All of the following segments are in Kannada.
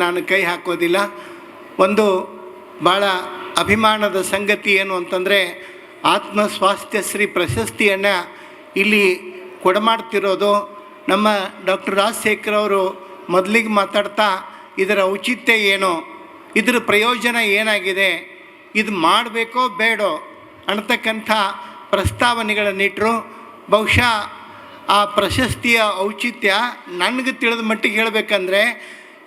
ನಾನು ಕೈ ಹಾಕೋದಿಲ್ಲ. ಒಂದು ಭಾಳ ಅಭಿಮಾನದ ಸಂಗತಿ ಏನು ಅಂತಂದರೆ ಆತ್ಮ ಸ್ವಾಸ್ಥ್ಯಶ್ರೀ ಪ್ರಶಸ್ತಿಯನ್ನು ಇಲ್ಲಿ ಕೊಡಮಾಡ್ತಿರೋದು ನಮ್ಮ ಡಾಕ್ಟರ್ ರಾಜಶೇಖರ್ ಅವರು ಮೊದಲಿಗೆ ಮಾತಾಡ್ತಾ, ಇದರ ಔಚಿತ್ಯ ಏನು, ಇದರ ಪ್ರಯೋಜನ ಏನಾಗಿದೆ, ಇದು ಮಾಡಬೇಕೋ ಬೇಡೋ ಅನ್ನತಕ್ಕಂಥ ಪ್ರಸ್ತಾವನೆಗಳನ್ನಿಟ್ಟರು ಬಹುಶಃ ಆ ಪ್ರಶಸ್ತಿಯ ಔಚಿತ್ಯ ನನಗೆ ತಿಳಿದ ಮಟ್ಟಿಗೆ ಹೇಳಬೇಕಂದ್ರೆ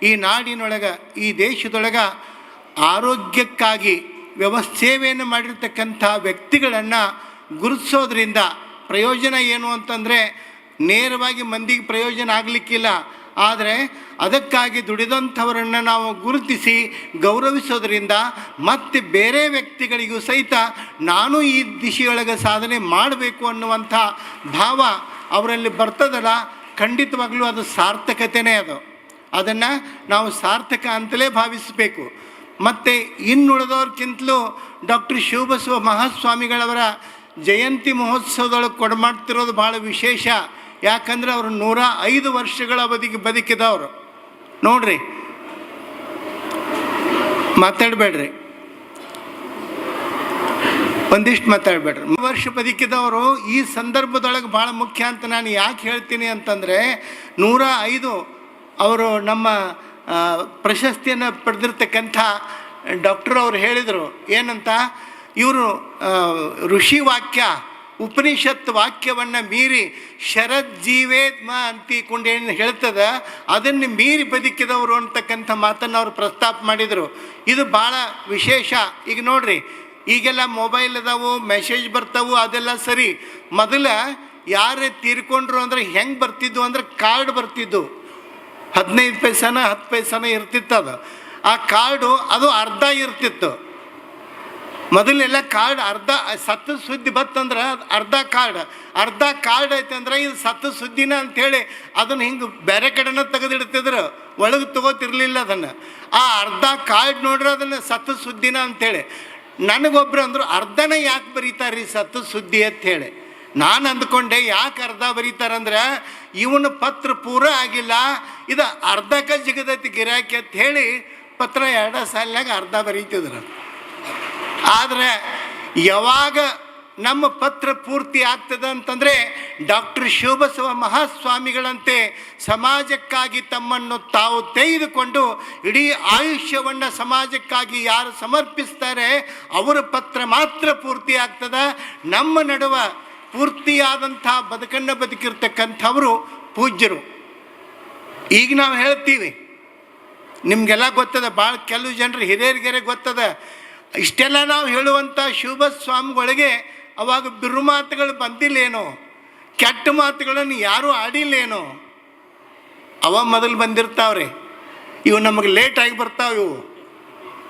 ಈ ನಾಡಿನೊಳಗೆ, ಈ ದೇಶದೊಳಗೆ ಆರೋಗ್ಯಕ್ಕಾಗಿ ವ್ಯವಸ್ಥೆಯನ್ನು ಮಾಡಿರ್ತಕ್ಕಂಥ ವ್ಯಕ್ತಿಗಳನ್ನು ಗುರುತಿಸೋದ್ರಿಂದ ಪ್ರಯೋಜನ ಏನು ಅಂತಂದರೆ, ನೇರವಾಗಿ ಮಂದಿಗೆ ಪ್ರಯೋಜನ ಆಗಲಿಕ್ಕಿಲ್ಲ. ಆದರೆ ಅದಕ್ಕಾಗಿ ದುಡಿದಂಥವರನ್ನು ನಾವು ಗುರುತಿಸಿ ಗೌರವಿಸೋದ್ರಿಂದ ಮತ್ತೆ ಬೇರೆ ವ್ಯಕ್ತಿಗಳಿಗೂ ಸಹಿತ ನಾನು ಈ ದಿಶೆಯೊಳಗೆ ಸಾಧನೆ ಮಾಡಬೇಕು ಅನ್ನುವಂಥ ಭಾವ ಅವರಲ್ಲಿ ಬರ್ತದಲ್ಲ, ಖಂಡಿತವಾಗಲೂ ಅದು ಸಾರ್ಥಕತೆಯೇ ಅದು. ಅದನ್ನು ನಾವು ಸಾರ್ಥಕ ಅಂತಲೇ ಭಾವಿಸಬೇಕು. ಮತ್ತು ಇನ್ನುಳಿದವ್ರಕ್ಕಿಂತಲೂ ಡಾಕ್ಟರ್ ಶಿವಬಸವ ಮಹಾಸ್ವಾಮಿಗಳವರ ಜಯಂತಿ ಮಹೋತ್ಸವದೊಳಗೆ ಕೊಡಮಾಡ್ತಿರೋದು ಭಾಳ ವಿಶೇಷ. ಯಾಕಂದರೆ ಅವರು ನೂರ ಐದು ವರ್ಷಗಳ ಅವಧಿಗೆ ಬದುಕಿದವರು. ನೋಡ್ರಿ. ಮಾತಾಡಬೇಡ್ರಿ. ಒಂದಿಷ್ಟು ಮಾತಾಡಬೇಡ್ರಿ. ವರ್ಷ ಬದುಕಿದವರು ಈ ಸಂದರ್ಭದೊಳಗೆ ಭಾಳ ಮುಖ್ಯ ಅಂತ ನಾನು ಯಾಕೆ ಹೇಳ್ತೀನಿ ಅಂತಂದರೆ ನೂರ ಐದು ಅವರು ನಮ್ಮ ಪ್ರಶಸ್ತಿಯನ್ನು ಪಡೆದಿರ್ತಕ್ಕಂಥ ಡಾಕ್ಟರ್ ಅವರು ಹೇಳಿದರು, ಏನಂತ? ಇವರು ಋಷಿ ವಾಕ್ಯ ಉಪನಿಷತ್ ವಾಕ್ಯವನ್ನು ಮೀರಿ ಶರದ್ ಜೀವೇತ್ಮ ಅಂತಿಕೊಂಡು ಏನು ಹೇಳ್ತದೆ? ಅದನ್ನು ಮೀರಿ ಬದುಕಿದವರು ಅಂತಕ್ಕಂಥ ಮಾತನ್ನು ಅವರು ಪ್ರಸ್ತಾಪ ಮಾಡಿದರು. ಇದು ಭಾಳ ವಿಶೇಷ. ಈಗ ನೋಡ್ರಿ, ಈಗೆಲ್ಲ ಮೊಬೈಲ್ ಅದಾವು, ಮೆಸೇಜ್ ಬರ್ತಾವು, ಅದೆಲ್ಲ ಸರಿ. ಮೊದಲ ಯಾರೇ ತೀರ್ಕೊಂಡ್ರು ಅಂದ್ರೆ ಹೆಂಗೆ ಬರ್ತಿದ್ವು ಅಂದ್ರೆ ಕಾರ್ಡ್ ಬರ್ತಿದ್ದು. ಹದಿನೈದು ಪೈಸಾನ ಹತ್ತು ಪೈಸಾನ ಇರ್ತಿತ್ತು ಅದು ಆ ಕಾರ್ಡು ಅದು ಅರ್ಧ ಇರ್ತಿತ್ತು. ಮೊದಲೆಲ್ಲ ಕಾರ್ಡ್ ಅರ್ಧ ಸತ್ತು ಸುದ್ದಿ ಬತ್ತಂದ್ರೆ ಅರ್ಧ ಕಾರ್ಡ್. ಅರ್ಧ ಕಾರ್ಡ್ ಐತೆ ಅಂದ್ರೆ ಇದು ಸತ್ತು ಸುದ್ದಿನ ಅಂಥೇಳಿ ಅದನ್ನು ಹಿಂಗೆ ಬೇರೆ ಕಡೆನ ತೆಗೆದಿಡ್ತಿದ್ರು. ಒಳಗೆ ತಗೋತಿರ್ಲಿಲ್ಲ ಅದನ್ನು. ಆ ಅರ್ಧ ಕಾರ್ಡ್ ನೋಡ್ರೆ ಅದನ್ನು ಸತ್ತು ಸುದ್ದಿನ ಅಂಥೇಳಿ ನನಗೊಬ್ರು ಅಂದರು ಅರ್ಧನ ಯಾಕೆ ಬರೀತಾರೆ ಈ ಸತ್ತು ಸುದ್ದಿ ಅಂಥೇಳಿ ನಾನು ಅಂದ್ಕೊಂಡೆ ಯಾಕೆ ಅರ್ಧ ಬರೀತಾರಂದ್ರೆ ಇವನ ಪತ್ರ ಪೂರ ಆಗಿಲ್ಲ. ಇದು ಅರ್ಧಕ್ಕೆ ಜಿಗದೈತಿ ಗಿರಾಕಿ ಅಂತ ಹೇಳಿ ಪತ್ರ ಎರಡ ಸಾಲಿನಾಗ ಅರ್ಧ ಬರೀತಿದ್ರು ಆದರೆ ಯಾವಾಗ ನಮ್ಮ ಪತ್ರ ಪೂರ್ತಿ ಆಗ್ತದೆ ಅಂತಂದರೆ ಡಾಕ್ಟರ್ ಶಿವಬಸವ ಮಹಾಸ್ವಾಮಿಗಳಂತೆ ಸಮಾಜಕ್ಕಾಗಿ ತಮ್ಮನ್ನು ತಾವು ತೆಗೆದುಕೊಂಡು ಇಡೀ ಆಯುಷ್ಯವನ್ನು ಸಮಾಜಕ್ಕಾಗಿ ಯಾರು ಸಮರ್ಪಿಸ್ತಾರೆ ಅವರ ಪತ್ರ ಮಾತ್ರ ಪೂರ್ತಿ ಆಗ್ತದೆ. ನಮ್ಮ ನಡುವ ಪೂರ್ತಿಯಾದಂಥ ಬದುಕನ್ನು ಬದುಕಿರ್ತಕ್ಕಂಥವರು ಪೂಜ್ಯರು. ಈಗ ನಾವು ಹೇಳ್ತೀವಿ ನಿಮಗೆಲ್ಲ ಗೊತ್ತದ ಭಾಳ ಕೆಲವು ಜನರು ಹಿರಿಯರಿಗೆರೆ ಗೊತ್ತದ, ಇಷ್ಟೆಲ್ಲ ನಾವು ಹೇಳುವಂಥ ಶುಭ ಸ್ವಾಮಿಗಳಿಗೆ ಅವಾಗ ಬಿರು ಮಾತುಗಳು ಬಂದಿಲ್ಲೇನೋ, ಕೆಟ್ಟ ಮಾತುಗಳನ್ನು ಯಾರೂ ಆಡಿಲ್ಲೇನೋ, ಅವ ಮೊದಲು ಬಂದಿರ್ತಾವ್ರಿ, ಇವು ನಮಗೆ ಲೇಟಾಗಿ ಬರ್ತಾವೆ ಇವು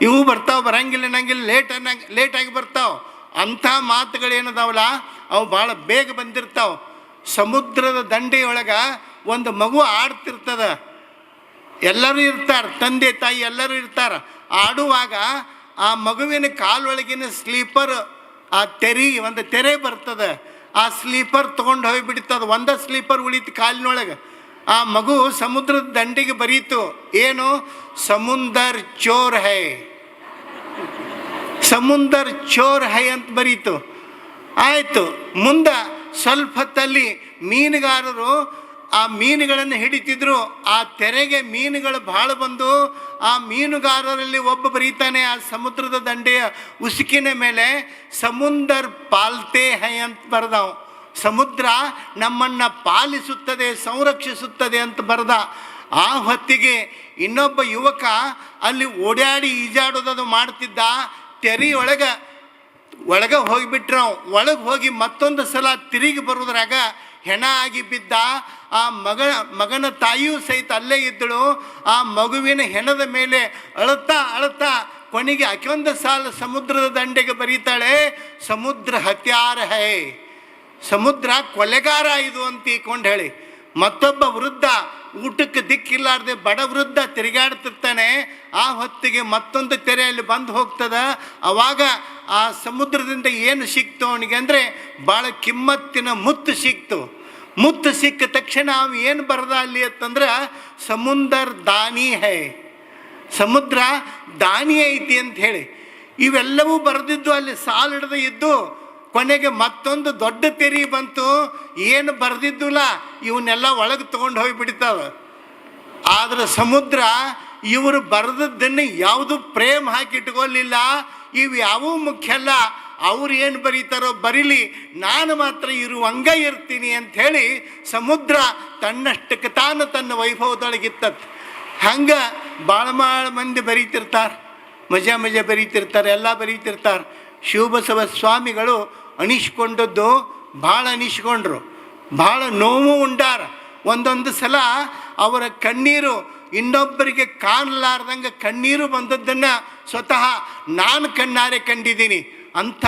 ಇವು ಬರ್ತಾವೆ ಬರಂಗಿಲ್ಲ ಅನ್ನಂಗಿಲ್ಲ ಲೇಟ್ ಅನ್ನಂಗೆ ಲೇಟಾಗಿ ಬರ್ತಾವೆ, ಅಂಥ ಮಾತುಗಳೇನದಾವಲ್ಲ, ಅವು ಭಾಳ ಬೇಗ ಬಂದಿರ್ತಾವೆ, ಸಮುದ್ರದ ದಂಡೆಯೊಳಗೆ ಒಂದು ಮಗು ಆಡ್ತಿರ್ತದ, ಎಲ್ಲರೂ ಇರ್ತಾರೆ, ತಂದೆ ತಾಯಿ ಎಲ್ಲರೂ ಇರ್ತಾರೆ. ಆಡುವಾಗ ಆ ಮಗುವಿನ ಕಾಲೊಳಗಿನ ಸ್ಲೀಪರ್, ಆ ತೆರಿ, ಒಂದು ತೆರೆ ಬರ್ತದೆ, ಆ ಸ್ಲೀಪರ್ ತೊಗೊಂಡು ಹೋಗಿಬಿಡ್ತದ, ಒಂದ ಸ್ಲೀಪರ್ ಉಳಿತು ಕಾಲಿನೊಳಗೆ. ಆ ಮಗು ಸಮುದ್ರದ ದಂಡಿಗೆ ಬರೀತು, ಏನು? ಸಮುಂದರ್ ಚೋರ್ ಹೈ. ಸಮುಂದರ್ ಚೋರ್ ಹೈ ಅಂತ ಬರೀತು. ಆಯಿತು, ಮುಂದೆ ಸ್ವಲ್ಪ ಹೊತ್ತಲ್ಲಿ ಮೀನುಗಾರರು ಆ ಮೀನುಗಳನ್ನು ಹಿಡಿತಿದ್ರು, ಆ ತೆರೆಗೆ ಮೀನುಗಳು ಭಾಳ ಬಂದು ಆ ಮೀನುಗಾರರಲ್ಲಿ ಒಬ್ಬ ಬರೀತಾನೆ, ಆ ಸಮುದ್ರದ ದಂಡೆಯ ಉಸುಕಿನ ಮೇಲೆ, ಸಮುಂದರ್ ಪಾಲ್ತೆ ಹೈ ಅಂತ ಬರ್ದಾವ್. ಸಮುದ್ರ ನಮ್ಮನ್ನು ಪಾಲಿಸುತ್ತದೆ, ಸಂರಕ್ಷಿಸುತ್ತದೆ ಅಂತ ಬರೆದ. ಆ ಹೊತ್ತಿಗೆ ಇನ್ನೊಬ್ಬ ಯುವಕ ಅಲ್ಲಿ ಓಡಾಡಿ ಈಜಾಡೋದದು ಮಾಡ್ತಿದ್ದ ತೆರೆಯೊಳಗೆ ಒಳಗೆ ಹೋಗಿಬಿಟ್ರೆ ಒಳಗೆ ಹೋಗಿ ಮತ್ತೊಂದು ಸಲ ತಿರುಗಿ ಬರೋದ್ರಾಗ ಹೆಣ ಆಗಿ ಬಿದ್ದ ಆ ಮಗ ಮಗನ ತಾಯಿಯೂ ಸಹಿತ ಅಲ್ಲೇ ಇದ್ದಳು. ಆ ಮಗುವಿನ ಹೆಣದ ಮೇಲೆ ಅಳುತ್ತಾ ಅಳುತ್ತಾ ಕೊನೆಗೆ ಅಕೊಂದು ಸಾಲ ಸಮುದ್ರದ ದಂಡೆಗೆ ಬರೀತಾಳೆ, ಸಮುದ್ರ ಹತ್ಯಾರ ಹೈ, ಸಮುದ್ರ ಕೊಲೆಗಾರ ಇದು ಅಂತ ಇಕೊಂಡು ಹೇಳಿ. ಮತ್ತೊಬ್ಬ ವೃದ್ಧ ಊಟಕ್ಕೆ ದಿಕ್ಕಿಲ್ಲಾರ್ದೆ ಬಡ ವೃದ್ಧ ತಿರುಗಾಡ್ತಿರ್ತಾನೆ. ಆ ಹೊತ್ತಿಗೆ ಮತ್ತೊಂದು ತೆರೆಯಲ್ಲಿ ಬಂದು ಹೋಗ್ತದ. ಅವಾಗ ಆ ಸಮುದ್ರದಿಂದ ಏನು ಸಿಕ್ತು ಅವನಿಗೆ ಅಂದರೆ ಭಾಳ ಕಿಮ್ಮತ್ತಿನ ಮುತ್ತು ಸಿಕ್ತು. ಮುತ್ತು ಸಿಕ್ಕ ತಕ್ಷಣ ಅವ ಏನು ಬರದ ಅಲ್ಲಿ ಅಂತಂದ್ರೆ, ಸಮುಂದರ್ ದಾನಿ ಹೈ, ಸಮುದ್ರ ದಾನಿ ಐತಿ ಅಂತ ಹೇಳಿ. ಇವೆಲ್ಲವೂ ಬರೆದಿದ್ದು ಅಲ್ಲಿ ಸಾಲಿಡದ ಇದ್ದು, ಕೊನೆಗೆ ಮತ್ತೊಂದು ದೊಡ್ಡ ತೆರಿ ಬಂತು, ಏನು ಬರೆದಿದ್ದುಲ್ಲ, ಇವನ್ನೆಲ್ಲ ಒಳಗೆ ತೊಗೊಂಡು ಹೋಗಿಬಿಡ್ತಾವ ಆದ್ರೆ ಸಮುದ್ರ ಇವರು ಬರೆದದ್ದನ್ನು ಯಾವುದು ಪ್ರೇಮ್ ಹಾಕಿ ಇಟ್ಕೊಳ್ಲಿಲ್ಲ ಇವು ಯಾವೂ ಮುಖ್ಯ ಅಲ್ಲ. ಅವ್ರು ಏನು ಬರೀತಾರೋ ಬರೀಲಿ, ನಾನು ಮಾತ್ರ ಇರುವಂಗ ಇರ್ತೀನಿ ಅಂಥೇಳಿ ಸಮುದ್ರ ತನ್ನಷ್ಟಕ್ಕೆ ತಾನು ತನ್ನ ವೈಭವದೊಳಗಿತ್ತತ್ ಹಂಗೆ ಭಾಳ ಭಾಳ ಮಂದಿ ಬರೀತಿರ್ತಾರೆ. ಮಜಾ ಮಜಾ ಬರೀತಿರ್ತಾರೆ, ಎಲ್ಲ ಬರೀತಿರ್ತಾರೆ. ಶಿವಬಸವ ಸ್ವಾಮಿಗಳು ಅಣಿಸ್ಕೊಂಡದ್ದು ಭಾಳ ಅನಿಸ್ಕೊಂಡ್ರು. ಭಾಳ ನೋವು ಉಂಡಾರ. ಒಂದೊಂದು ಸಲ ಅವರ ಕಣ್ಣೀರು ಇನ್ನೊಬ್ಬರಿಗೆ ಕಾಣಲಾರ್ದಂಗೆ ಕಣ್ಣೀರು ಬಂದದ್ದನ್ನು ಸ್ವತಃ ನಾನು ಕಣ್ಣಾರೆ ಕಂಡಿದ್ದೀನಿ. ಅಂಥ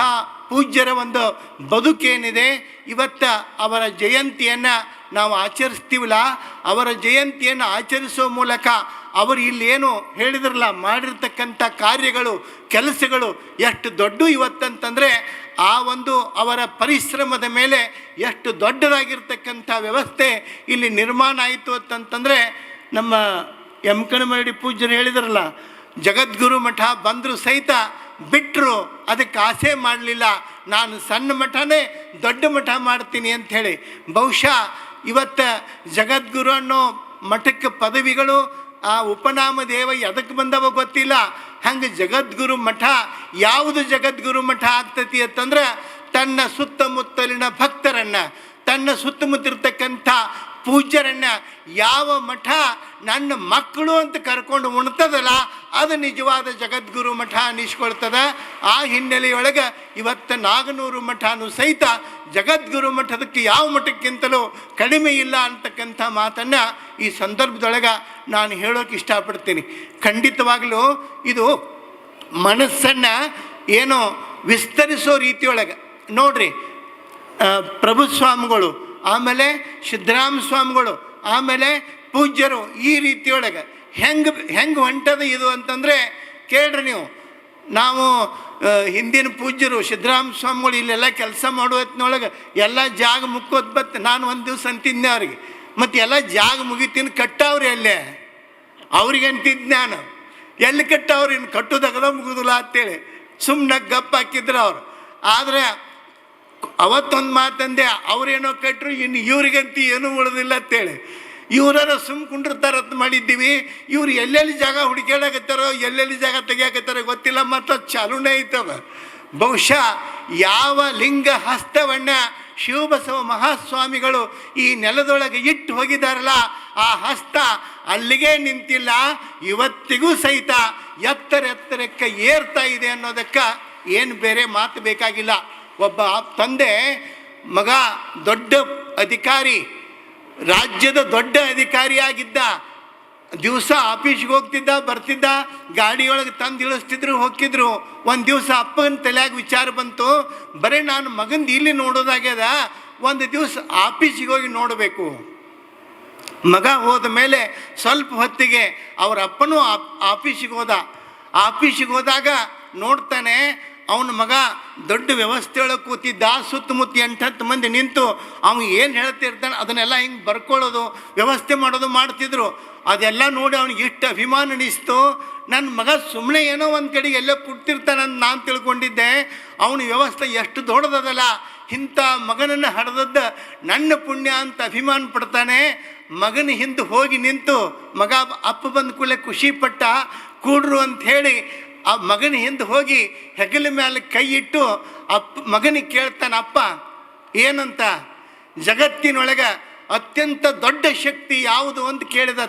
ಪೂಜ್ಯರ ಒಂದು ಬದುಕೇನಿದೆ. ಇವತ್ತು ಅವರ ಜಯಂತಿಯನ್ನು ನಾವು ಆಚರಿಸ್ತೀವಲ್ಲ, ಅವರ ಜಯಂತಿಯನ್ನು ಆಚರಿಸೋ ಮೂಲಕ ಅವರು ಇಲ್ಲೇನು ಹೇಳಿದ್ರಲ್ಲ, ಮಾಡಿರ್ತಕ್ಕಂಥ ಕಾರ್ಯಗಳು, ಕೆಲಸಗಳು ಎಷ್ಟು ದೊಡ್ಡ ಇವತ್ತಂತಂದರೆ, ಆ ಒಂದು ಅವರ ಪರಿಶ್ರಮದ ಮೇಲೆ ಎಷ್ಟು ದೊಡ್ಡದಾಗಿರ್ತಕ್ಕಂಥ ವ್ಯವಸ್ಥೆ ಇಲ್ಲಿ ನಿರ್ಮಾಣ ಆಯಿತು ಅಂತಂತಂದರೆ, ನಮ್ಮ ಎಂ ಕಣಮರಡಿ ಪೂಜ್ಯರು ಹೇಳಿದ್ರಲ್ಲ, ಜಗದ್ಗುರು ಮಠ ಬಂದರೂ ಸಹಿತ ಬಿಟ್ಟರು ಅದಕ್ಕೆ ಆಸೆ ಮಾಡಲಿಲ್ಲ. ನಾನು ಸಣ್ಣ ಮಠನೇ ದೊಡ್ಡ ಮಠ ಮಾಡ್ತೀನಿ ಅಂಥೇಳಿ ಬಹುಶಃ ಇವತ್ತು ಜಗದ್ಗುರು ಅನ್ನೋ ಮಠಕ್ಕೆ ಪದವಿಗಳು ಆ ಉಪನಾಮ ದೇವ ಎದಕ್ಕೆ ಬಂದವ ಗೊತ್ತಿಲ್ಲ. ಹಂಗೆ ಜಗದ್ಗುರು ಮಠ ಯಾವುದು ಜಗದ್ಗುರು ಮಠ ಆಗ್ತತಿ ಅಂತಂದ್ರೆ ತನ್ನ ಸುತ್ತಮುತ್ತಲಿನ ಭಕ್ತರನ್ನು, ತನ್ನ ಸುತ್ತಮುತ್ತಿರ್ತಕ್ಕಂಥ ಪೂಜ್ಯರನ್ನ ಯಾವ ಮಠ ನನ್ನ ಮಕ್ಕಳು ಅಂತ ಕರ್ಕೊಂಡು ಉಣ್ತದಲ್ಲ, ಅದು ನಿಜವಾದ ಜಗದ್ಗುರು ಮಠ ಅನ್ನಿಸ್ಕೊಳ್ತದ. ಆ ಹಿನ್ನೆಲೆಯೊಳಗೆ ಇವತ್ತು ನಾಗನೂರು ಮಠನೂ ಸಹಿತ ಜಗದ್ಗುರು ಮಠದಕ್ಕೆ ಯಾವ ಮಠಕ್ಕಿಂತಲೂ ಕಡಿಮೆ ಇಲ್ಲ ಅಂತಕ್ಕಂಥ ಮಾತನ್ನು ಈ ಸಂದರ್ಭದೊಳಗೆ ನಾನು ಹೇಳೋಕೆ ಇಷ್ಟಪಡ್ತೀನಿ. ಖಂಡಿತವಾಗಲೂ ಇದು ಮನಸ್ಸನ್ನು ಏನೋ ವಿಸ್ತರಿಸೋ ರೀತಿಯೊಳಗೆ. ನೋಡ್ರಿ ಪ್ರಭುಸ್ವಾಮಿಗಳು ಪ್ರಭು ಸ್ವಾಮಿಗಳು ಆಮೇಲೆ ಸಿದ್ದರಾಮ ಸ್ವಾಮಿಗಳು, ಆಮೇಲೆ ಪೂಜ್ಯರು ಈ ರೀತಿಯೊಳಗೆ. ಹೆಂಗೆ ಹೆಂಗೆ ಹೊಂಟದ ಇದು ಅಂತಂದರೆ, ಕೇಳ್ರಿ ನೀವು. ನಾವು ಹಿಂದಿನ ಪೂಜ್ಯರು, ಸಿದ್ದರಾಮ ಸ್ವಾಮಿಗಳು ಇಲ್ಲೆಲ್ಲ ಕೆಲಸ ಮಾಡುವತ್ತಿನೊಳಗೆ ಎಲ್ಲ ಜಾಗ ಮುಕ್ಕೋದ್ ಬತ್ತೆ ನಾನು ಒಂದು ದಿವಸ ಅಂತಿದ್ದೆ ಅವ್ರಿಗೆ. ಮತ್ತು ಎಲ್ಲ ಜಾಗ ಮುಗಿತೀನಿ ಕಟ್ಟವ್ರಿ ಅಲ್ಲೇ. ಅವ್ರಿಗೆ ಅಂತಿದ್ದು ನಾನು ಎಲ್ಲಿ ಕಟ್ಟವ್ರು? ಇನ್ನು ಕಟ್ಟೋದಾಗದ ಮುಗುದಿಲ್ಲ ಅಂತೇಳಿ. ಸುಮ್ಮನೆ ಗಪ್ಪ ಹಾಕಿದ್ರು ಅವರು. ಆದರೆ ಅವತ್ತೊಂದು ಮಾತಂದೆ, ಅವ್ರೇನೋ ಕಟ್ಟರು ಇನ್ನು ಇವ್ರಿಗಂತೂ ಏನೂ ಉಳಿದಿಲ್ಲ ಅಂತೇಳಿ. ಇವರ ಸುಮ್ ಅಂತ ಮಾಡಿದ್ದೀವಿ. ಇವ್ರು ಎಲ್ಲೆಲ್ಲಿ ಜಾಗ ಹುಡುಕ್ಯಾಡಕತ್ತಾರೋ, ಎಲ್ಲೆಲ್ಲಿ ಜಾಗ ತೆಗಿಯಾಕತ್ತಾರೋ ಗೊತ್ತಿಲ್ಲ, ಮತ್ತು ಚಾಲೂನೇ ಐತವ. ಬಹುಶಃ ಯಾವ ಲಿಂಗ ಹಸ್ತವನ್ನ ಶಿವಬಸವ ಮಹಾಸ್ವಾಮಿಗಳು ಈ ನೆಲದೊಳಗೆ ಇಟ್ಟು ಹೋಗಿದಾರಲ್ಲ, ಆ ಹಸ್ತ ಅಲ್ಲಿಗೆ ನಿಂತಿಲ್ಲ, ಇವತ್ತಿಗೂ ಸಹಿತ ಎತ್ತರ ಎತ್ತರಕ್ಕೆ ಏರ್ತಾ ಇದೆ ಅನ್ನೋದಕ್ಕೆ ಏನು ಬೇರೆ ಮಾತು ಬೇಕಾಗಿಲ್ಲ. ಒಬ್ಬ ತಂದೆ, ಮಗ, ದೊಡ್ಡ ಅಧಿಕಾರಿ, ರಾಜ್ಯದ ದೊಡ್ಡ ಅಧಿಕಾರಿಯಾಗಿದ್ದ, ದಿವಸ ಆಫೀಸ್ಗೆ ಹೋಗ್ತಿದ್ದ, ಬರ್ತಿದ್ದ, ಗಾಡಿಯೊಳಗೆ ತಂದು ಇಳಿಸ್ತಿದ್ರು, ಹೋಗ್ತಿದ್ರು. ಒಂದು ದಿವಸ ಅಪ್ಪನ ತಲೆಯಾಗ ವಿಚಾರ ಬಂತು, ಬರೀ ನಾನು ಮಗಂದು ಇಲ್ಲಿ ನೋಡೋದಾಗ್ಯದ, ಒಂದು ದಿವಸ ಆಫೀಸಿಗೆ ಹೋಗಿ ನೋಡಬೇಕು. ಮಗ ಹೋದ ಮೇಲೆ ಸ್ವಲ್ಪ ಹೊತ್ತಿಗೆ ಅವರ ಅಪ್ಪನೂ ಆಫೀಸಿಗೆ ಹೋದ. ಆಫೀಸಿಗೆ ಹೋದಾಗ ನೋಡ್ತಾನೆ ಅವನ ಮಗ ದೊಡ್ಡ ವ್ಯವಸ್ಥೆ ಒಳಗೆ ಕೂತಿದ್ದ, ಸುತ್ತಮುತ್ತ ಎಂಟತ್ತು ಮಂದಿ ನಿಂತು ಅವನು ಏನು ಹೇಳ್ತಿರ್ತಾನೆ ಅದನ್ನೆಲ್ಲ ಹಿಂಗೆ ಬರ್ಕೊಳ್ಳೋದು, ವ್ಯವಸ್ಥೆ ಮಾಡೋದು ಮಾಡ್ತಿದ್ರು. ಅದೆಲ್ಲ ನೋಡಿ ಅವ್ನಿಗೆ ಇಷ್ಟು ಅಭಿಮಾನ ಅನಿಸ್ತು. ನನ್ನ ಮಗ ಸುಮ್ಮನೆ ಏನೋ ಒಂದು ಕಡೆಗೆ ಎಲ್ಲೋ ಪುಟ್ಟಿರ್ತಾನಂತ ನಾನು ತಿಳ್ಕೊಂಡಿದ್ದೆ. ಅವನ ವ್ಯವಸ್ಥೆ ಎಷ್ಟು ದೊಡ್ಡದದಲ್ಲ. ಇಂಥ ಮಗನನ್ನು ಹಡ್ದದ್ದು ನನ್ನ ಪುಣ್ಯ ಅಂತ ಅಭಿಮಾನ ಪಡ್ತಾನೆ. ಮಗನ ಹಿಂದೆ ಹೋಗಿ ನಿಂತು ಮಗ ಅಪ್ಪ ಬಂದ ಕೂಡಲೇ ಖುಷಿ ಪಟ್ಟ, ಕೂಡ್ರು ಅಂತ ಹೇಳಿ ಆ ಮಗನ ಹಿಂದೆ ಹೋಗಿ ಹೆಗಲ ಮೇಲೆ ಕೈ ಇಟ್ಟು ಅಪ್ಪ, ಮಗನಿಗೆ ಕೇಳ್ತಾನೆ, ಅಪ್ಪ, ಏನಂತ? ಜಗತ್ತಿನೊಳಗೆ ಅತ್ಯಂತ ದೊಡ್ಡ ಶಕ್ತಿ ಯಾವುದು ಅಂತ ಕೇಳಿದ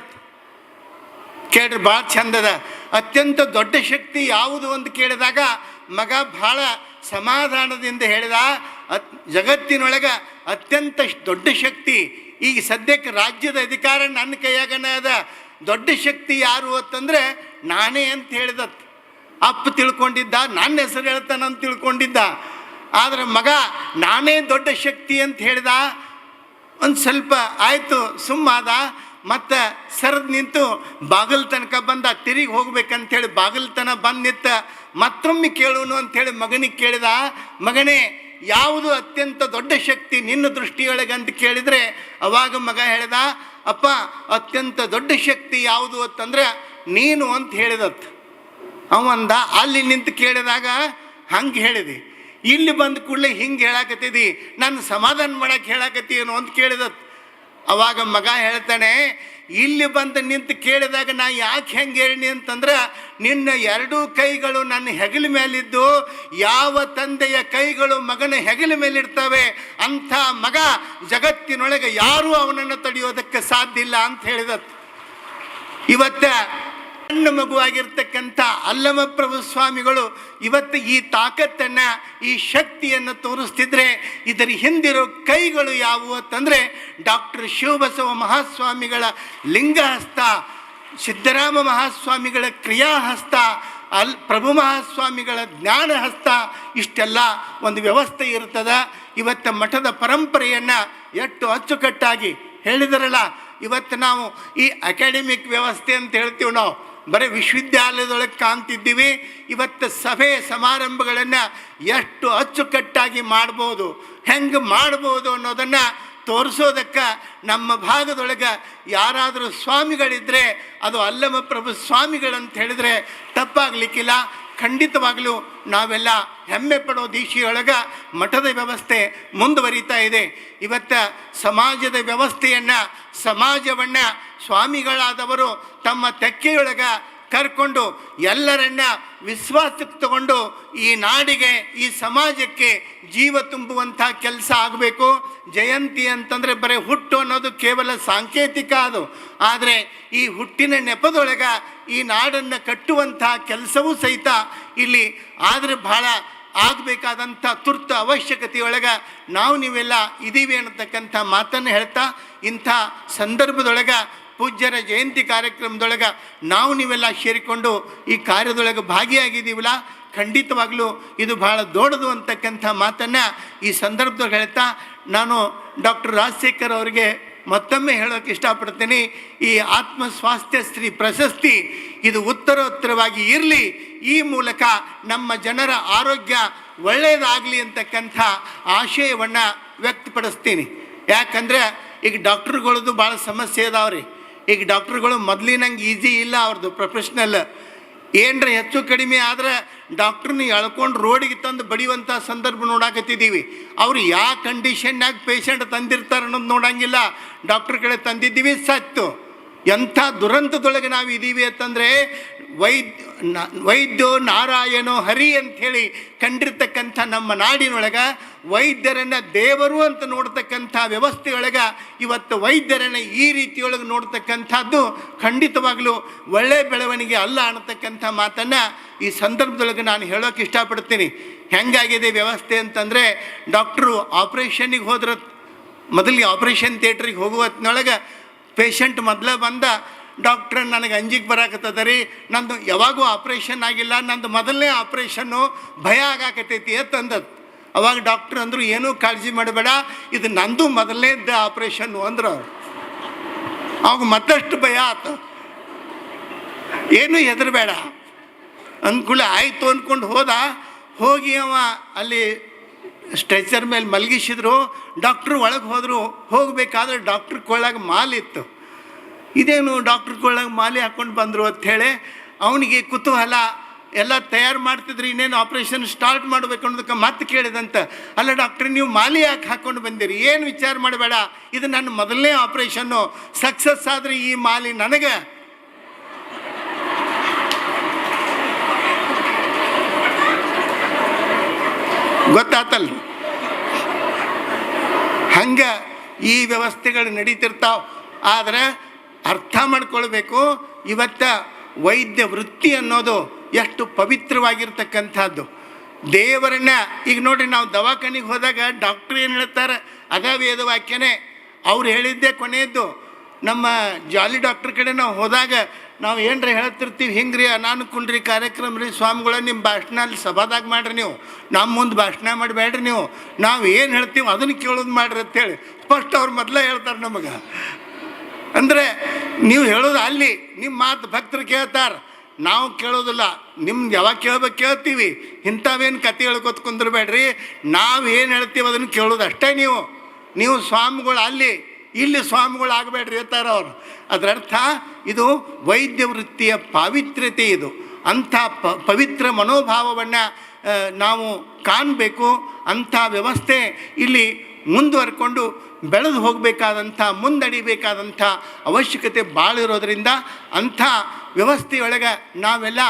ಕೇಳ್ರಿ ಭಾಳ ಚಂದದ ಅತ್ಯಂತ ದೊಡ್ಡ ಶಕ್ತಿ ಯಾವುದು ಅಂತ ಕೇಳಿದಾಗ ಮಗ ಭಾಳ ಸಮಾಧಾನದಿಂದ ಹೇಳಿದ, ಅತ್, ಜಗತ್ತಿನೊಳಗೆ ಅತ್ಯಂತ ದೊಡ್ಡ ಶಕ್ತಿ, ಈಗ ಸದ್ಯಕ್ಕೆ ರಾಜ್ಯದ ಅಧಿಕಾರ ನನ್ನ ಕೈಯಾಗನೇ ಅದ. ದೊಡ್ಡ ಶಕ್ತಿ ಯಾರು ಅಂತಂದರೆ ನಾನೇ ಅಂತ ಹೇಳಿದತ್. ಅಪ್ಪ ತಿಳ್ಕೊಂಡಿದ್ದ, ನನ್ನ ಹೆಸರು ಹೇಳ್ತಾನ ಅಂತ ತಿಳ್ಕೊಂಡಿದ್ದ. ಆದರೆ ಮಗ, ನಾನೇ ದೊಡ್ಡ ಶಕ್ತಿ ಅಂತ ಹೇಳಿದ. ಒಂದು ಸ್ವಲ್ಪ ಆಯಿತು, ಸುಮ್ಮಾದ. ಮತ್ತು ಸರದ್ ನಿಂತು ಬಾಗಿಲು ತನಕ ಬಂದ, ತಿರುಗಿ ಹೋಗ್ಬೇಕಂಥೇಳಿ ಬಾಗಿಲು ತನಕ ಬಂದು ನಿಂತ ಮತ್ತೊಮ್ಮೆ ಕೇಳುವನು ಅಂಥೇಳಿ ಮಗನಿಗೆ ಕೇಳಿದ. ಮಗನೇ, ಯಾವುದು ಅತ್ಯಂತ ದೊಡ್ಡ ಶಕ್ತಿ ನಿನ್ನ ದೃಷ್ಟಿಯೊಳಗೆ ಅಂತ ಕೇಳಿದರೆ ಅವಾಗ ಮಗ ಹೇಳ್ದ, ಅಪ್ಪ, ಅತ್ಯಂತ ದೊಡ್ಡ ಶಕ್ತಿ ಯಾವುದು ಅಂತಂದ್ರೆ ನೀನು ಅಂತ ಹೇಳಿದತ್. ಅವಂದ ಅಲ್ಲಿ ನಿಂತು ಕೇಳಿದಾಗ ಹಂಗೆ ಹೇಳಿದೆ. ಇಲ್ಲಿ ಬಂದ ಕೂಡಲೇ ಹಿಂಗೆ ಹೇಳಾಕತ್ತಿದಿ ನನ್ನ ಸಮಾಧಾನ ಮಾಡಕ್ಕೆ ಹೇಳಾಕತ್ತೀನೋ ಅಂತ ಕೇಳಿದ ಅವಾಗ ಮಗ ಹೇಳ್ತಾನೆ, ಇಲ್ಲಿ ಬಂದು ನಿಂತು ಕೇಳಿದಾಗ ನಾ ಯಾಕೆ ಹೆಂಗೆ ಹೇಳಿನಿ ಅಂತಂದ್ರೆ, ನಿನ್ನ ಎರಡೂ ಕೈಗಳು ನನ್ನ ಹೆಗಲ ಮೇಲಿದ್ದು, ಯಾವ ತಂದೆಯ ಕೈಗಳು ಮಗನ ಹೆಗಲ ಮೇಲಿರ್ತವೆ, ಅಂಥ ಮಗ ಜಗತ್ತಿನೊಳಗೆ ಯಾರೂ ಅವನನ್ನು ತಡೆಯೋದಕ್ಕೆ ಸಾಧ್ಯ ಇಲ್ಲ ಅಂತ ಹೇಳಿದ ಇವತ್ತ ಸಣ್ಣ ಮಗುವಾಗಿರ್ತಕ್ಕಂಥ ಅಲ್ಲಮ ಪ್ರಭು ಸ್ವಾಮಿಗಳು ಇವತ್ತು ಈ ತಾಕತ್ತನ್ನು, ಈ ಶಕ್ತಿಯನ್ನು ತೋರಿಸ್ತಿದ್ರೆ ಇದರ ಹಿಂದಿರೋ ಕೈಗಳು ಯಾವುವು ಅಂತಂದರೆ ಡಾಕ್ಟರ್ ಶಿವಬಸವ ಮಹಾಸ್ವಾಮಿಗಳ ಲಿಂಗಹಸ್ತ, ಸಿದ್ದರಾಮ ಮಹಾಸ್ವಾಮಿಗಳ ಕ್ರಿಯಾಹಸ್ತ, ಅಲ್ ಪ್ರಭು ಮಹಾಸ್ವಾಮಿಗಳ ಜ್ಞಾನ ಹಸ್ತ ಇಷ್ಟೆಲ್ಲ ಒಂದು ವ್ಯವಸ್ಥೆ ಇರ್ತದ. ಇವತ್ತು ಮಠದ ಪರಂಪರೆಯನ್ನು ಎಷ್ಟು ಅಚ್ಚುಕಟ್ಟಾಗಿ ಹೇಳಿದರಲ್ಲ, ಇವತ್ತು ನಾವು ಈ ಅಕಾಡೆಮಿಕ್ ವ್ಯವಸ್ಥೆ ಅಂತ ಹೇಳ್ತೀವಿ ನಾವು. ಬರೀ ವಿಶ್ವವಿದ್ಯಾಲಯದೊಳಗೆ ಕಾಣ್ತಿದ್ದೀವಿ. ಇವತ್ತು ಸಭೆ ಸಮಾರಂಭಗಳನ್ನು ಎಷ್ಟು ಅಚ್ಚುಕಟ್ಟಾಗಿ ಮಾಡ್ಬೋದು, ಹೆಂಗೆ ಮಾಡ್ಬೋದು ಅನ್ನೋದನ್ನು ತೋರಿಸೋದಕ್ಕೆ ನಮ್ಮ ಭಾಗದೊಳಗೆ ಯಾರಾದರೂ ಸ್ವಾಮಿಗಳಿದ್ದರೆ ಅದು ಅಲ್ಲಮ ಪ್ರಭು ಸ್ವಾಮಿಗಳಂತ ಹೇಳಿದರೆ ತಪ್ಪಾಗಲಿಕ್ಕಿಲ್ಲ. ಖಂಡಿತವಾಗಲೂ ನಾವೆಲ್ಲ ಹೆಮ್ಮೆ ಪಡೋ ದೀಕ್ಷೆಯೊಳಗೆ ಮಠದ ವ್ಯವಸ್ಥೆ ಮುಂದುವರಿತಾ ಇದೆ. ಇವತ್ತು ಸಮಾಜದ ವ್ಯವಸ್ಥೆಯನ್ನು, ಸಮಾಜವನ್ನು ಸ್ವಾಮಿಗಳಾದವರು ತಮ್ಮ ತೆಕ್ಕೆಯೊಳಗೆ ಕರ್ಕೊಂಡು ಎಲ್ಲರನ್ನ ವಿಶ್ವಾಸಕ್ಕೆ ತಗೊಂಡು ಈ ನಾಡಿಗೆ, ಈ ಸಮಾಜಕ್ಕೆ ಜೀವ ತುಂಬುವಂಥ ಕೆಲಸ ಆಗಬೇಕು. ಜಯಂತಿ ಅಂತಂದರೆ ಬರೀ ಹುಟ್ಟು ಅನ್ನೋದು ಕೇವಲ ಸಾಂಕೇತಿಕ ಅದು. ಆದರೆ ಈ ಹುಟ್ಟಿನ ನೆಪದೊಳಗೆ ಈ ನಾಡನ್ನು ಕಟ್ಟುವಂತಹ ಕೆಲಸವೂ ಸಹಿತ ಇಲ್ಲಿ ಆದರೆ ಬಹಳ ಆಗಬೇಕಾದಂಥ ತುರ್ತು ಅವಶ್ಯಕತೆಯೊಳಗೆ ನಾವು ನೀವೆಲ್ಲ ಇದ್ದೀವಿ ಅನ್ನತಕ್ಕಂಥ ಮಾತನ್ನು ಹೇಳ್ತಾ ಇಂಥ ಸಂದರ್ಭದೊಳಗೆ ಪೂಜ್ಯರ ಜಯಂತಿ ಕಾರ್ಯಕ್ರಮದೊಳಗೆ ನಾವು ನೀವೆಲ್ಲ ಸೇರಿಕೊಂಡು ಈ ಕಾರ್ಯದೊಳಗೆ ಭಾಗಿಯಾಗಿದ್ದೀವಲ್ಲ, ಖಂಡಿತವಾಗಲೂ ಇದು ಬಹಳ ದೊಡ್ಡದು ಅಂತಕ್ಕಂಥ ಮಾತನ್ನು ಈ ಸಂದರ್ಭದೊಳಗೆ ಹೇಳ್ತಾ ನಾನು ಡಾಕ್ಟರ್ ರಾಜಶೇಖರ್ ಅವರಿಗೆ ಮತ್ತೊಮ್ಮೆ ಹೇಳೋಕೆ ಇಷ್ಟಪಡ್ತೀನಿ, ಈ ಆತ್ಮ ಸ್ವಾಸ್ಥ್ಯ ಶ್ರೀ ಪ್ರಶಸ್ತಿ ಇದು ಉತ್ತರೋತ್ತರವಾಗಿ ಇರಲಿ. ಈ ಮೂಲಕ ನಮ್ಮ ಜನರ ಆರೋಗ್ಯ ಒಳ್ಳೆಯದಾಗಲಿ ಅಂತಕ್ಕಂಥ ಆಶಯವನ್ನು ವ್ಯಕ್ತಪಡಿಸ್ತೀನಿ. ಯಾಕಂದರೆ ಈಗ ಡಾಕ್ಟ್ರುಗಳದ್ದು ಭಾಳ ಸಮಸ್ಯೆ ಇದಾವ್ರಿ ಈಗ ಡಾಕ್ಟ್ರುಗಳು ಮೊದಲಿನಂಗೆ ಈಸಿ ಇಲ್ಲ ಅವ್ರದ್ದು ಪ್ರೊಫೆಷ್ನಲ್ ಏನರ ಹೆಚ್ಚು ಕಡಿಮೆ ಆದ್ರೆ ಡಾಕ್ಟ್ರನ್ನ ಎಳ್ಕೊಂಡು ರೋಡಿಗೆ ತಂದು ಬಡಿಯುವಂಥ ಸಂದರ್ಭ ನೋಡಾಕತ್ತಿದ್ದೀವಿ. ಅವ್ರು ಯಾವ ಕಂಡೀಷನ್ನಾಗ ಪೇಷಂಟ್ ತಂದಿರ್ತಾರೆ ಅನ್ನೋದು ನೋಡಂಗಿಲ್ಲ. ಡಾಕ್ಟ್ರ್ ಕಡೆ ತಂದಿದ್ದೀವಿ, ಸತ್ತು. ಎಂಥ ದುರಂತದೊಳಗೆ ನಾವು ಇದ್ದೀವಿ ಅಂತಂದರೆ ವೈದ್ಯ ವೈದ್ಯೋ ನಾರಾಯಣೋ ಹರಿ ಅಂಥೇಳಿ ಕಂಡಿರ್ತಕ್ಕಂಥ ನಮ್ಮ ನಾಡಿನೊಳಗೆ ವೈದ್ಯರನ್ನು ದೇವರು ಅಂತ ನೋಡ್ತಕ್ಕಂಥ ವ್ಯವಸ್ಥೆಯೊಳಗೆ ಇವತ್ತು ವೈದ್ಯರನ್ನು ಈ ರೀತಿಯೊಳಗೆ ನೋಡ್ತಕ್ಕಂಥದ್ದು ಖಂಡಿತವಾಗಲೂ ಒಳ್ಳೆ ಬೆಳವಣಿಗೆ ಅಲ್ಲ ಅನ್ನತಕ್ಕಂಥ ಮಾತನ್ನು ಈ ಸಂದರ್ಭದೊಳಗೆ ನಾನು ಹೇಳೋಕೆ ಇಷ್ಟಪಡ್ತೀನಿ. ಹೆಂಗಾಗಿದೆ ವ್ಯವಸ್ಥೆ ಅಂತಂದರೆ ಡಾಕ್ಟ್ರು ಆಪ್ರೇಷನ್ನಿಗೆ ಹೋದ್ರ ಮೊದಲಿಗೆ ಆಪ್ರೇಷನ್ ಥಿಯೇಟ್ರಿಗೆ ಹೋಗುವ ಹೊತ್ನೊಳಗೆ ಪೇಷಂಟ್ ಮೊದಲೇ ಬಂದ ಡಾಕ್ಟ್ರ್, ನನಗೆ ಅಂಜಿಗೆ ಬರಾಕತ್ತದ ರೀ ನಂದು ಯಾವಾಗೂ ಆಪ್ರೇಷನ್ ಆಗಿಲ್ಲ, ನಂದು ಮೊದಲನೇ ಆಪ್ರೇಷನ್ನು ಭಯ ಆಗಾಕತ್ತೈತಿ ಅಂತಂದದ್ದು ಅವಾಗ ಡಾಕ್ಟ್ರ್ ಅಂದರು, ಏನೂ ಕಾಳಜಿ ಮಾಡಬೇಡ, ಇದು ನಂದು ಮೊದಲನೇದ್ದು ಆಪ್ರೇಷನ್ನು ಅಂದ್ರೆ ಅವಾಗ ಮತ್ತಷ್ಟು ಭಯ ಆತು. ಏನು ಹೆದರಬೇಡ. ಅಂದ್ಕೂಡ ಆಯಿತು ಅಂದ್ಕೊಂಡು ಹೋದ. ಹೋಗಿ ಅವ ಅಲ್ಲಿ ಸ್ಟ್ರೆಚರ್ ಮೇಲೆ ಮಲಗಿಸಿದ್ರು. ಡಾಕ್ಟ್ರು ಒಳಗೆ ಹೋದರು. ಹೋಗಬೇಕಾದ್ರೆ ಡಾಕ್ಟ್ರ್ ಕೊಳ್ಳಾಗ ಮಾಲಿತ್ತು ಇದೇನು ಡಾಕ್ಟ್ರ್ ಮಾಲೆ ಮಾಲಿ ಹಾಕ್ಕೊಂಡು ಬಂದರು ಅಂಥೇಳಿ ಅವನಿಗೆ ಕುತೂಹಲ, ಎಲ್ಲ ತಯಾರು ಮಾಡ್ತಿದ್ರು, ಇನ್ನೇನು ಆಪ್ರೇಷನ್ ಸ್ಟಾರ್ಟ್ ಮಾಡಬೇಕು ಅನ್ನೋದಕ್ಕೆ ಮತ್ತೆ ಕೇಳಿದಂತ, ಅಲ್ಲ ಡಾಕ್ಟ್ರ್, ನೀವು ಮಾಲಿ ಯಾಕೆ ಹಾಕ್ಕೊಂಡು ಬಂದಿರಿ? ಏನು ವಿಚಾರ ಮಾಡಬೇಡ, ಇದು ನನ್ನ ಮೊದಲನೇ ಆಪ್ರೇಷನ್ನು ಸಕ್ಸಸ್ ಆದರೆ ಈ ಮಾಲಿ ನನಗೆ. ಗೊತ್ತಾತಲ್ಲ ಹಂಗೆ ಈ ವ್ಯವಸ್ಥೆಗಳು ನಡೀತಿರ್ತಾವೆ, ಆದರೆ ಅರ್ಥ ಮಾಡ್ಕೊಳ್ಬೇಕು. ಇವತ್ತ ವೈದ್ಯ ವೃತ್ತಿ ಅನ್ನೋದು ಎಷ್ಟು ಪವಿತ್ರವಾಗಿರ್ತಕ್ಕಂಥದ್ದು. ದೇವರನ್ನ ಈಗ ನೋಡ್ರಿ ನಾವು ದವಾಖಾನಿಗೆ ಹೋದಾಗ ಡಾಕ್ಟ್ರ್ ಏನು ಹೇಳ್ತಾರೆ ಅದ ವೇದವಾಕ್ಯನೇ ಅವ್ರು ಹೇಳಿದ್ದೆ ಕೊನೆಯದ್ದು. ನಮ್ಮ ಜಾಲಿ ಡಾಕ್ಟ್ರ್ ಕಡೆ ನಾವು ಹೋದಾಗ ನಾವು ಏನರ ಹೇಳ್ತಿರ್ತೀವಿ, ಹಿಂಗ್ರಿ ರೀ ಕುಂಡ್ರಿ ಕಾರ್ಯಕ್ರಮ ರೀ ಸ್ವಾಮಿಗಳ ನಿಮ್ಮ ಭಾಷಣ ಅಲ್ಲಿ ಸಭಾದಾಗ ಮಾಡ್ರಿ ನೀವು. ನಮ್ಮ ಮುಂದೆ ಭಾಷಣ ಮಾಡಬೇಡ್ರಿ ನೀವು. ನಾವು ಏನು ಹೇಳ್ತೀವಿ ಅದನ್ನು ಕೇಳೋದು ಮಾಡ್ರಿ ಅಂತೇಳಿ. ಫಸ್ಟ್ ಅವ್ರು ಮೊದಲೇ ಹೇಳ್ತಾರೆ ನಮಗೆ. ಅಂದರೆ ನೀವು ಹೇಳೋದು ಅಲ್ಲಿ ನಿಮ್ಮ ಮಾತು ಭಕ್ತರು ಕೇಳ್ತಾರೆ. ನಾವು ಕೇಳೋದಿಲ್ಲ, ನಿಮ್ದು ಯಾವಾಗ ಕೇಳ್ಬೇಕು ಕೇಳ್ತೀವಿ. ಇಂಥವೇನು ಕತೆ ಹೇಳ್ಕೊತ ಕುಂದಿರಬೇಡ್ರಿ. ನಾವು ಏನು ಹೇಳ್ತೀವಿ ಅದನ್ನು ಕೇಳೋದು ಅಷ್ಟೇ ನೀವು. ನೀವು ಸ್ವಾಮಿಗಳು ಅಲ್ಲಿ, ಇಲ್ಲಿ ಸ್ವಾಮಿಗಳು ಆಗಬೇಡ್ರಿ ಅಂತಾರೆ ಅವರು. ಅದರರ್ಥ ಇದು ವೈದ್ಯ ವೃತ್ತಿಯ ಪಾವಿತ್ರ್ಯತೆ ಇದು. ಅಂಥ ಪವಿತ್ರ ಮನೋಭಾವವನ್ನು ನಾವು ಕಾಣಬೇಕು. ಅಂಥ ವ್ಯವಸ್ಥೆ ಇಲ್ಲಿ ಮುಂದುವರ್ಕೊಂಡು ಬೆಳೆದು ಹೋಗಬೇಕಾದಂಥ, ಮುಂದಡಿಬೇಕಾದಂಥ ಅವಶ್ಯಕತೆ ಭಾಳ ಇರೋದರಿಂದ ಅಂಥ ವ್ಯವಸ್ಥೆಯೊಳಗೆ ನಾವೆಲ್ಲ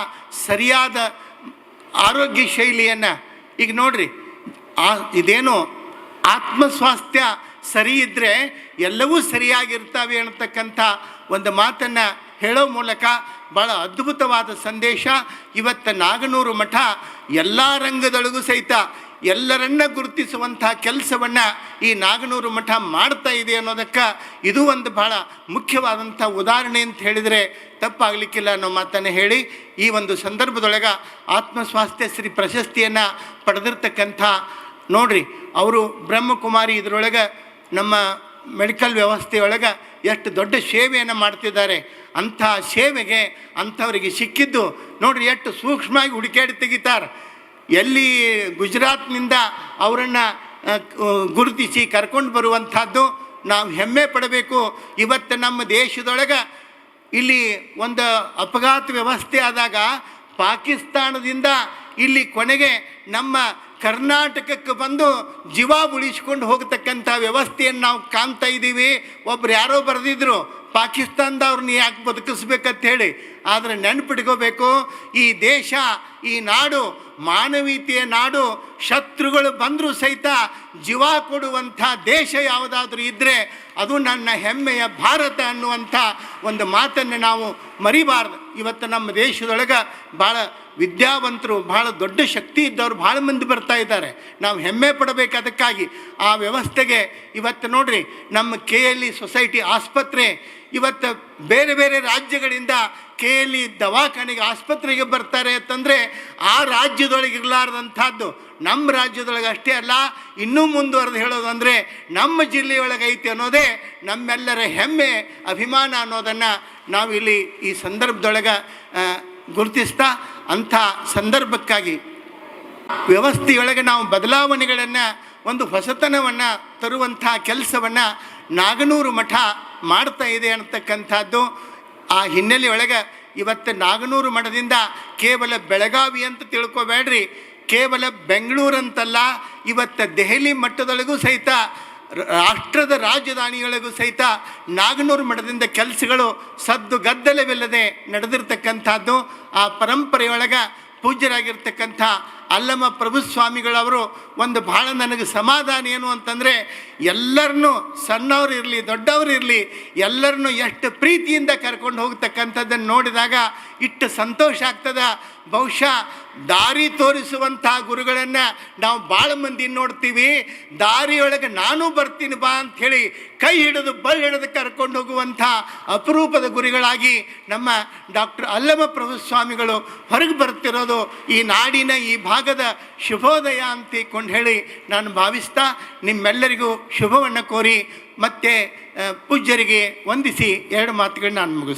ಸರಿಯಾದ ಆರೋಗ್ಯ ಶೈಲಿಯನ್ನು, ಈಗ ನೋಡ್ರಿ, ಆ ಇದೇನು ಆತ್ಮಸ್ವಾಸ್ಥ್ಯ ಸರಿ ಇದ್ದರೆ ಎಲ್ಲವೂ ಸರಿಯಾಗಿರ್ತವೆ ಅನ್ನತಕ್ಕಂಥ ಒಂದು ಮಾತನ್ನು ಹೇಳೋ ಮೂಲಕ ಭಾಳ ಅದ್ಭುತವಾದ ಸಂದೇಶ. ಇವತ್ತು ನಾಗನೂರು ಮಠ ಎಲ್ಲ ರಂಗದೊಳಗೂ ಸಹಿತ ಎಲ್ಲರನ್ನ ಗುರುತಿಸುವಂಥ ಕೆಲಸವನ್ನು ಈ ನಾಗನೂರು ಮಠ ಮಾಡ್ತಾ ಇದೆ ಅನ್ನೋದಕ್ಕೆ ಇದು ಒಂದು ಬಹಳ ಮುಖ್ಯವಾದಂಥ ಉದಾಹರಣೆ ಅಂತ ಹೇಳಿದರೆ ತಪ್ಪಾಗಲಿಕ್ಕಿಲ್ಲ ಅನ್ನೋ ಮಾತನ್ನು ಹೇಳಿ ಈ ಒಂದು ಸಂದರ್ಭದೊಳಗೆ ಆತ್ಮಸ್ವಾಸ್ಥ್ಯ ಶ್ರೀ ಪ್ರಶಸ್ತಿಯನ್ನು ಪಡೆದಿರ್ತಕ್ಕಂಥ ನೋಡ್ರಿ, ಅವರು ಬ್ರಹ್ಮಕುಮಾರಿ ಇದರೊಳಗೆ ನಮ್ಮ ಮೆಡಿಕಲ್ ವ್ಯವಸ್ಥೆಯೊಳಗೆ ಎಷ್ಟು ದೊಡ್ಡ ಸೇವೆಯನ್ನು ಮಾಡ್ತಿದ್ದಾರೆ. ಅಂಥ ಸೇವೆಗೆ ಅಂಥವರಿಗೆ ಸಿಕ್ಕಿದ್ದು ನೋಡ್ರಿ, ಎಷ್ಟು ಸೂಕ್ಷ್ಮವಾಗಿ ಹುಡುಕಾಡಿ ತೆಗಿತಾರೆ. ಎಲ್ಲಿ ಗುಜರಾತ್ನಿಂದ ಅವರನ್ನು ಗುರುತಿಸಿ ಕರ್ಕೊಂಡು ಬರುವಂಥದ್ದು ನಾವು ಹೆಮ್ಮೆ ಪಡಬೇಕು. ಇವತ್ತು ನಮ್ಮ ದೇಶದೊಳಗೆ ಇಲ್ಲಿ ಒಂದು ಅಪಘಾತ ವ್ಯವಸ್ಥೆ ಆದಾಗ ಪಾಕಿಸ್ತಾನದಿಂದ ಇಲ್ಲಿ ಕೊನೆಗೆ ನಮ್ಮ ಕರ್ನಾಟಕಕ್ಕೆ ಬಂದು ಜೀವ ಉಳಿಸ್ಕೊಂಡು ಹೋಗತಕ್ಕಂಥ ವ್ಯವಸ್ಥೆಯನ್ನು ನಾವು ಕಾಣ್ತಾ ಇದ್ದೀವಿ. ಒಬ್ರು ಯಾರೋ ಬರೆದಿದ್ರು ಪಾಕಿಸ್ತಾನದವ್ರನ್ನ ಯಾಕೆ ಬದುಕಿಸ್ಬೇಕಂತ ಹೇಳಿ, ಆದರೆ ನೆನ್ಪಿಟ್ಕೋಬೇಕು, ಈ ದೇಶ, ಈ ನಾಡು, ಮಾನವೀಯತೆಯ ನಾಡು, ಶತ್ರುಗಳು ಬಂದರೂ ಸಹಿತ ಜೀವ ಕೊಡುವಂಥ ದೇಶ ಯಾವುದಾದ್ರೂ ಇದ್ದರೆ ಅದು ನನ್ನ ಹೆಮ್ಮೆಯ ಭಾರತ ಅನ್ನುವಂಥ ಒಂದು ಮಾತನ್ನು ನಾವು ಮರಿಬಾರ್ದು. ಇವತ್ತು ನಮ್ಮ ದೇಶದೊಳಗೆ ಭಾಳ ವಿದ್ಯಾವಂತರು ಭಾಳ ದೊಡ್ಡ ಶಕ್ತಿ ಇದ್ದವರು ಭಾಳ ಮಂದಿ ಬರ್ತಾ ಇದ್ದಾರೆ. ನಾವು ಹೆಮ್ಮೆ ಪಡಬೇಕು ಅದಕ್ಕಾಗಿ ಆ ವ್ಯವಸ್ಥೆಗೆ ಇವತ್ತು ನೋಡ್ರಿ, ನಮ್ಮ ಕೆ ಎಲ್ ಇ ಸೊಸೈಟಿ ಆಸ್ಪತ್ರೆ, ಇವತ್ತು ಬೇರೆ ಬೇರೆ ರಾಜ್ಯಗಳಿಂದ ಕೆ ಎಲ್ ಇ ದವಾಖಾನೆಗೆ ಆಸ್ಪತ್ರೆಗೆ ಬರ್ತಾರೆ ಅಂತಂದರೆ ಆ ರಾಜ್ಯದೊಳಗೆ ಇರಲಾರ್ದಂಥದ್ದು. ನಮ್ಮ ರಾಜ್ಯದೊಳಗೆ ಅಷ್ಟೇ ಅಲ್ಲ, ಇನ್ನೂ ಮುಂದುವರೆದು ಹೇಳೋದಂದರೆ ನಮ್ಮ ಜಿಲ್ಲೆಯೊಳಗೆ ಐತಿ ಅನ್ನೋದೇ ನಮ್ಮೆಲ್ಲರ ಹೆಮ್ಮೆ, ಅಭಿಮಾನ ಅನ್ನೋದನ್ನು ನಾವು ಇಲ್ಲಿ ಈ ಸಂದರ್ಭದೊಳಗೆ ಗುರುತಿಸ್ತಾ ಅಂಥ ಸಂದರ್ಭಕ್ಕಾಗಿ ವ್ಯವಸ್ಥೆಯೊಳಗೆ ನಾವು ಬದಲಾವಣೆಗಳನ್ನು, ಒಂದು ಹೊಸತನವನ್ನು ತರುವಂಥ ಕೆಲಸವನ್ನು ನಾಗನೂರು ಮಠ ಮಾಡ್ತಾ ಇದೆ ಅಂತಕ್ಕಂಥದ್ದು ಆ ಹಿನ್ನೆಲೆಯೊಳಗೆ ಇವತ್ತು ನಾಗನೂರು ಮಠದಿಂದ ಕೇವಲ ಬೆಳಗಾವಿ ಅಂತ ತಿಳ್ಕೊಬೇಡ್ರಿ. ಕೇವಲ ಬೆಂಗಳೂರಂತಲ್ಲ, ಇವತ್ತು ದೆಹಲಿ ಮಟ್ಟದೊಳಗೂ ಸಹಿತ ರಾಷ್ಟ್ರದ ರಾಜಧಾನಿಗಳಿಗೂ ಸಹಿತ ನಾಗನೂರು ಮಠದಿಂದ ಕೆಲಸಗಳು ಸದ್ದು ಗದ್ದಲವಿಲ್ಲದೆ ನಡೆದಿರ್ತಕ್ಕಂಥದ್ದು ಆ ಪರಂಪರೆಯೊಳಗೆ ಪೂಜ್ಯರಾಗಿರ್ತಕ್ಕಂಥ ಅಲ್ಲಮ ಪ್ರಭುಸ್ವಾಮಿಗಳವರು ಒಂದು ಭಾಳ ನನಗೆ ಸಮಾಧಾನ ಏನು ಅಂತಂದರೆ, ಎಲ್ಲರನ್ನೂ ಸಣ್ಣವ್ರು ಇರಲಿ, ದೊಡ್ಡವರು ಇರಲಿ, ಎಲ್ಲರನ್ನೂ ಎಷ್ಟು ಪ್ರೀತಿಯಿಂದ ಕರ್ಕೊಂಡು ಹೋಗ್ತಕ್ಕಂಥದ್ದನ್ನು ನೋಡಿದಾಗ ಇಷ್ಟು ಸಂತೋಷ ಆಗ್ತದ. ಬಹುಶಃ ದಾರಿ ತೋರಿಸುವಂಥ ಗುರುಗಳನ್ನು ನಾವು ಭಾಳ ಮಂದಿ ನೋಡ್ತೀವಿ. ದಾರಿಯೊಳಗೆ ನಾನು ಬರ್ತೀನಿ ಬಾ ಅಂಥೇಳಿ ಕೈ ಹಿಡಿದು ಬಲ್ ಹಿಡಿದು ಕರ್ಕೊಂಡು ಹೋಗುವಂಥ ಅಪರೂಪದ ಗುರಿಗಳಾಗಿ ನಮ್ಮ ಡಾಕ್ಟರ್ ಅಲ್ಲಮ ಪ್ರಭು ಸ್ವಾಮಿಗಳು ಹೊರಗೆ ಬರ್ತಿರೋದು ಈ ನಾಡಿನ ಈ ಭಾಗದ ಶುಭೋದಯ ಅಂತ ಕೊಂಡು ಹೇಳಿ ನಾನು ಭಾವಿಸ್ತಾ ನಿಮ್ಮೆಲ್ಲರಿಗೂ ಶುಭವನ್ನು ಕೋರಿ ಮತ್ತೆ ಪೂಜ್ಯರಿಗೆ ವಂದಿಸಿ ಎರಡು ಮಾತುಗಳನ್ನ ನಾನು ಮುಗಿಸ್